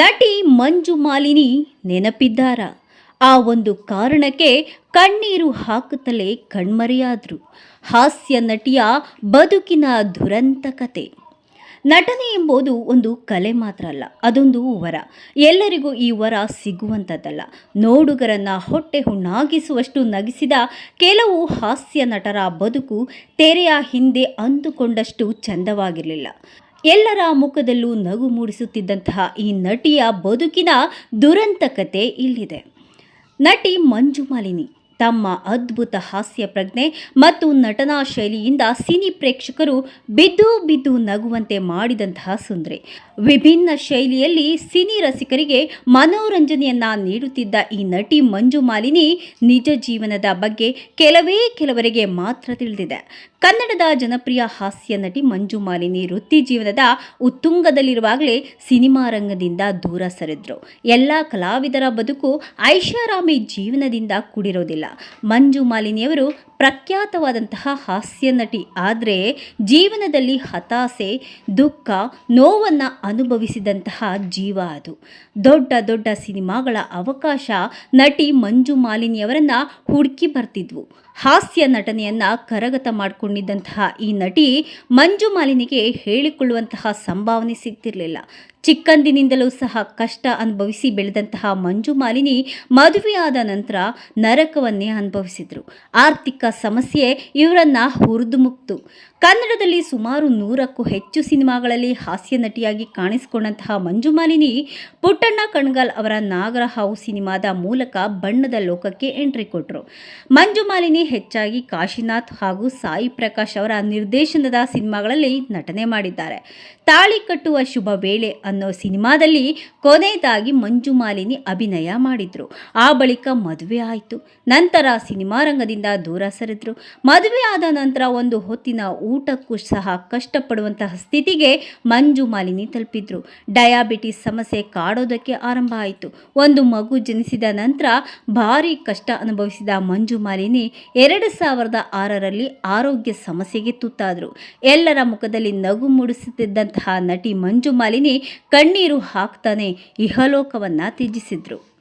ನಟಿ ಮಂಜು ಮಾಲಿನಿ ನೆನಪಿದ್ದಾರ? ಆ ಒಂದು ಕಾರಣಕ್ಕೆ ಕಣ್ಣೀರು ಹಾಕುತ್ತಲೇ ಕಣ್ಮರೆಯಾದರು. ಹಾಸ್ಯ ನಟಿಯ ಬದುಕಿನ ದುರಂತ ಕತೆ. ನಟನೆ ಎಂಬುದು ಒಂದು ಕಲೆ ಮಾತ್ರ ಅಲ್ಲ, ಅದೊಂದು ವರ. ಎಲ್ಲರಿಗೂ ಈ ವರ ಸಿಗುವಂಥದ್ದಲ್ಲ ನೋಡುಗರನ್ನ ಹೊಟ್ಟೆ ಹುಣ್ಣಾಗಿಸುವಷ್ಟು ನಗಿಸಿದ ಕೆಲವು ಹಾಸ್ಯ ನಟರ ಬದುಕು ತೆರೆಯ ಹಿಂದೆ ಅಂದುಕೊಂಡಷ್ಟು ಚಂದವಾಗಿರಲಿಲ್ಲ. ಎಲ್ಲರ ಮುಖದಲ್ಲೂ ನಗು ಮೂಡಿಸುತ್ತಿದ್ದಂತಹ ಈ ನಟಿಯ ಬದುಕಿನ ದುರಂತ ಕತೆ ಇಲ್ಲಿದೆ. ನಟಿ ಮಂಜು ಮಾಲಿನಿ ತಮ್ಮ ಅದ್ಭುತ ಹಾಸ್ಯ ಪ್ರಜ್ಞೆ ಮತ್ತು ನಟನಾ ಶೈಲಿಯಿಂದ ಸಿನಿ ಪ್ರೇಕ್ಷಕರು ಬಿದ್ದು ಬಿದ್ದು ನಗುವಂತೆ ಮಾಡಿದಂತಹ ಸುಂದರಿ. ವಿಭಿನ್ನ ಶೈಲಿಯಲ್ಲಿ ಸಿನಿ ರಸಿಕರಿಗೆ ಮನೋರಂಜನೆಯನ್ನ ನೀಡುತ್ತಿದ್ದ ಈ ನಟಿ ಮಂಜು ಮಾಲಿನಿ ನಿಜ ಜೀವನದ ಬಗ್ಗೆ ಕೆಲವೇ ಕೆಲವರಿಗೆ ಮಾತ್ರ ತಿಳಿದಿದೆ. ಕನ್ನಡದ ಜನಪ್ರಿಯ ಹಾಸ್ಯ ನಟಿ ಮಂಜು ಮಾಲಿನಿ ವೃತ್ತಿ ಜೀವನದ ಉತ್ತುಂಗದಲ್ಲಿರುವಾಗಲೇ ಸಿನಿಮಾ ರಂಗದಿಂದ ದೂರ ಸರಿದ್ರು. ಎಲ್ಲ ಕಲಾವಿದರ ಬದುಕು ಐಷಾರಾಮಿ ಜೀವನದಿಂದ ಕೂಡಿರೋದಿಲ್ಲ. ಮಂಜು ಮಾಲಿನಿಯವರು ಪ್ರಖ್ಯಾತವಾದಂತಹ ಹಾಸ್ಯ ನಟಿ. ಆದರೆ ಜೀವನದಲ್ಲಿ ಹತಾಸೆ, ದುಃಖ, ನೋವನ್ನು ಅನುಭವಿಸಿದಂತಹ ಜೀವ ಅದು. ದೊಡ್ಡ ದೊಡ್ಡ ಸಿನಿಮಾಗಳ ಅವಕಾಶ ನಟಿ ಮಂಜು ಮಾಲಿನಿಯವರನ್ನು ಹುಡುಕಿ ಬರ್ತಿದ್ವು. ಹಾಸ್ಯ ನಟನೆಯನ್ನು ಕರಗತ ಮಾಡಿಕೊಂಡಿದ್ದಂತಹ ಈ ನಟಿ ಮಂಜು ಮಾಲಿನಿಗೆ ಹೇಳಿಕೊಳ್ಳುವಂತಹ ಸಂಭಾವನೆ ಸಿಗ್ತಿರಲಿಲ್ಲ. ಚಿಕ್ಕಂದಿನಿಂದಲೂ ಸಹ ಕಷ್ಟ ಅನುಭವಿಸಿ ಬೆಳೆದಂತಹ ಮಂಜು ಮಾಲಿನಿ ಮದುವೆಯಾದ ನಂತರ ನರಕವನ್ನೇ ಅನುಭವಿಸಿದ್ರು. ಆರ್ಥಿಕ ಸಮಸ್ಯೆ ಇವರನ್ನು ಹುರಿದು ಮುಕ್ತು. ಕನ್ನಡದಲ್ಲಿ ಸುಮಾರು ನೂರಕ್ಕೂ ಹೆಚ್ಚು ಸಿನಿಮಾಗಳಲ್ಲಿ ಹಾಸ್ಯ ನಟಿಯಾಗಿ ಕಾಣಿಸಿಕೊಂಡಂತಹ ಮಂಜುಮಾಲಿನಿ ಪುಟ್ಟಣ್ಣ ಕಣ್ಗಾಲ್ ಅವರ ನಾಗರಹಾವು ಸಿನಿಮಾದ ಮೂಲಕ ಬಣ್ಣದ ಲೋಕಕ್ಕೆ ಎಂಟ್ರಿ ಕೊಟ್ಟರು ಮಂಜುಮಾಲಿನಿ ಹೆಚ್ಚಾಗಿ ಕಾಶಿನಾಥ್ ಹಾಗೂ ಸಾಯಿ ಪ್ರಕಾಶ್ ಅವರ ನಿರ್ದೇಶನದ ಸಿನಿಮಾಗಳಲ್ಲಿ ನಟನೆ ಮಾಡಿದ್ದಾರೆ. ತಾಳಿ ಕಟ್ಟುವ ಶುಭ ವೇಳೆ ಅನ್ನೋ ಸಿನಿಮಾದಲ್ಲಿ ಕೊನೆಯದಾಗಿ ಮಂಜುಮಾಲಿನಿ ಅಭಿನಯ ಮಾಡಿದ್ರು. ಆ ಬಳಿಕ ಮದುವೆ ಆಯಿತು. ನಂತರ ಸಿನಿಮಾ ರಂಗದಿಂದ ದೂರ ಸರಿದ್ರು. ಮದುವೆ ಆದ ನಂತರ ಒಂದು ಹೊತ್ತಿನ ಊಟಕ್ಕೂ ಸಹ ಕಷ್ಟಪಡುವಂತಹ ಸ್ಥಿತಿಗೆ ಮಂಜು ಮಾಲಿನಿ ತಲುಪಿದ್ರು. ಡಯಾಬಿಟಿಸ್ ಸಮಸ್ಯೆ ಕಾಡೋದಕ್ಕೆ ಆರಂಭ ಆಯಿತು. ಒಂದು ಮಗು ಜನಿಸಿದ ನಂತರ ಭಾರಿ ಕಷ್ಟ ಅನುಭವಿಸಿದ ಮಂಜು ಮಾಲಿನಿ ಎರಡು ಸಾವಿರದ ಆರರಲ್ಲಿ ಆರೋಗ್ಯ ಸಮಸ್ಯೆಗೆ ತುತ್ತಾದರು. ಎಲ್ಲರ ಮುಖದಲ್ಲಿ ನಗು ಮೂಡಿಸುತ್ತಿದ್ದಂತಹ ನಟಿ ಮಂಜು ಮಾಲಿನಿ ಕಣ್ಣೀರು ಹಾಕ್ತಾನೆ ಇಹಲೋಕವನ್ನು ತ್ಯಜಿಸಿದ್ರು.